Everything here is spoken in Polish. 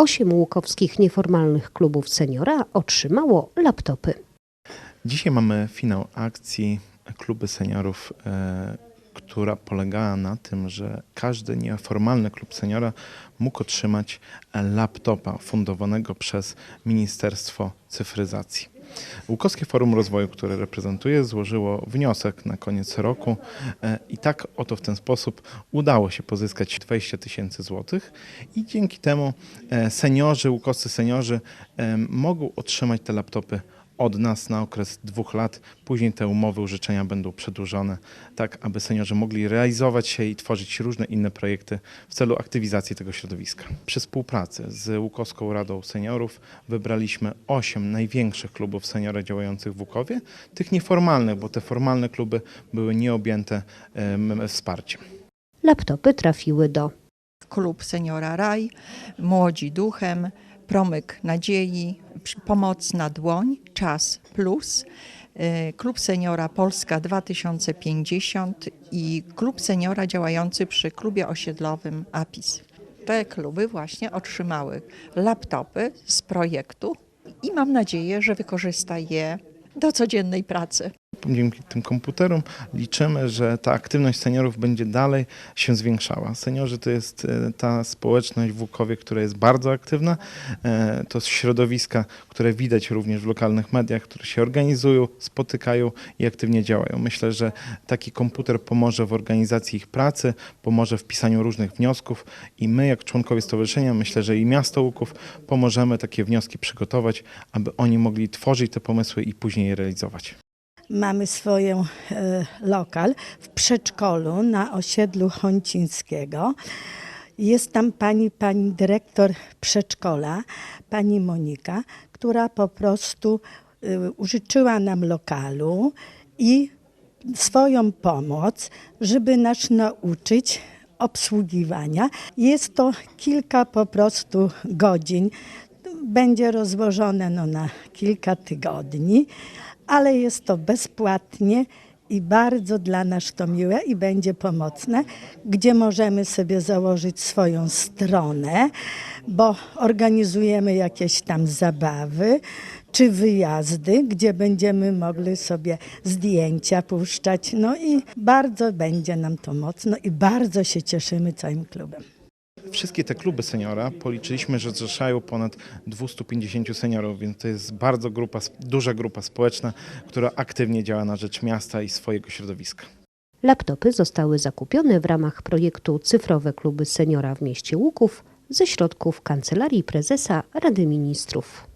Osiem łukowskich nieformalnych klubów seniora otrzymało laptopy. Dzisiaj mamy finał akcji kluby seniorów, e, która polegała na tym, że każdy nieformalny klub seniora mógł otrzymać laptopa fundowanego przez Ministerstwo Cyfryzacji. Łukowskie Forum Rozwoju, które reprezentuję, złożyło wniosek na koniec roku. E, i tak oto w ten sposób udało się pozyskać 20 tysięcy złotych. I dzięki temu e, seniorzy, łukowscy seniorzy e, mogą otrzymać te laptopy od nas na okres dwóch lat. Później te umowy użyczenia będą przedłużone, tak aby seniorzy mogli realizować się i tworzyć różne inne projekty w celu aktywizacji tego środowiska. Przy współpracy z Łukowską Radą Seniorów wybraliśmy osiem największych klubów seniora działających w Łukowie, tych nieformalnych, bo te formalne kluby były nieobjęte em, wsparciem. Laptopy trafiły do Klub Seniora Raj, Młodzi Duchem, Promyk Nadziei, Przy- Pomocna Dłoń, Czas Plus, y, Klub Seniora Polska 2050 i Klub Seniora działający przy klubie osiedlowym APIS. Te kluby właśnie otrzymały laptopy z projektu i mam nadzieję, że wykorzysta je do codziennej pracy. Dzięki tym komputerom liczymy, że ta aktywność seniorów będzie dalej się zwiększała. Seniorzy to jest e, ta społeczność w Łukowie, która jest bardzo aktywna. E, To środowiska, które widać również w lokalnych mediach, które się organizują, spotykają i aktywnie działają. Myślę, że taki komputer pomoże w organizacji ich pracy, pomoże w pisaniu różnych wniosków i my, jak członkowie stowarzyszenia, myślę, że i miasto Łuków pomożemy takie wnioski przygotować, aby oni mogli tworzyć te pomysły i później je realizować. Mamy swoją e, lokal w przedszkolu na osiedlu Chącińskiego. Jest tam pani, pani dyrektor przedszkola, pani Monika, która po prostu e, użyczyła nam lokalu i swoją pomoc, żeby nas nauczyć obsługiwania. Jest to kilka po prostu godzin. Będzie rozłożone no, na kilka tygodni, ale jest to bezpłatnie i bardzo dla nas to miłe i będzie pomocne, gdzie możemy sobie założyć swoją stronę, bo organizujemy jakieś tam zabawy czy wyjazdy, gdzie będziemy mogli sobie zdjęcia puszczać. No i bardzo będzie nam to mocno i bardzo się cieszymy całym klubem. Wszystkie te kluby seniora policzyliśmy, że zrzeszają ponad 250 seniorów, więc to jest bardzo grupa, duża grupa społeczna, która aktywnie działa na rzecz miasta i swojego środowiska. Laptopy zostały zakupione w ramach projektu Cyfrowe Kluby Seniora w mieście Łuków ze środków Kancelarii Prezesa Rady Ministrów.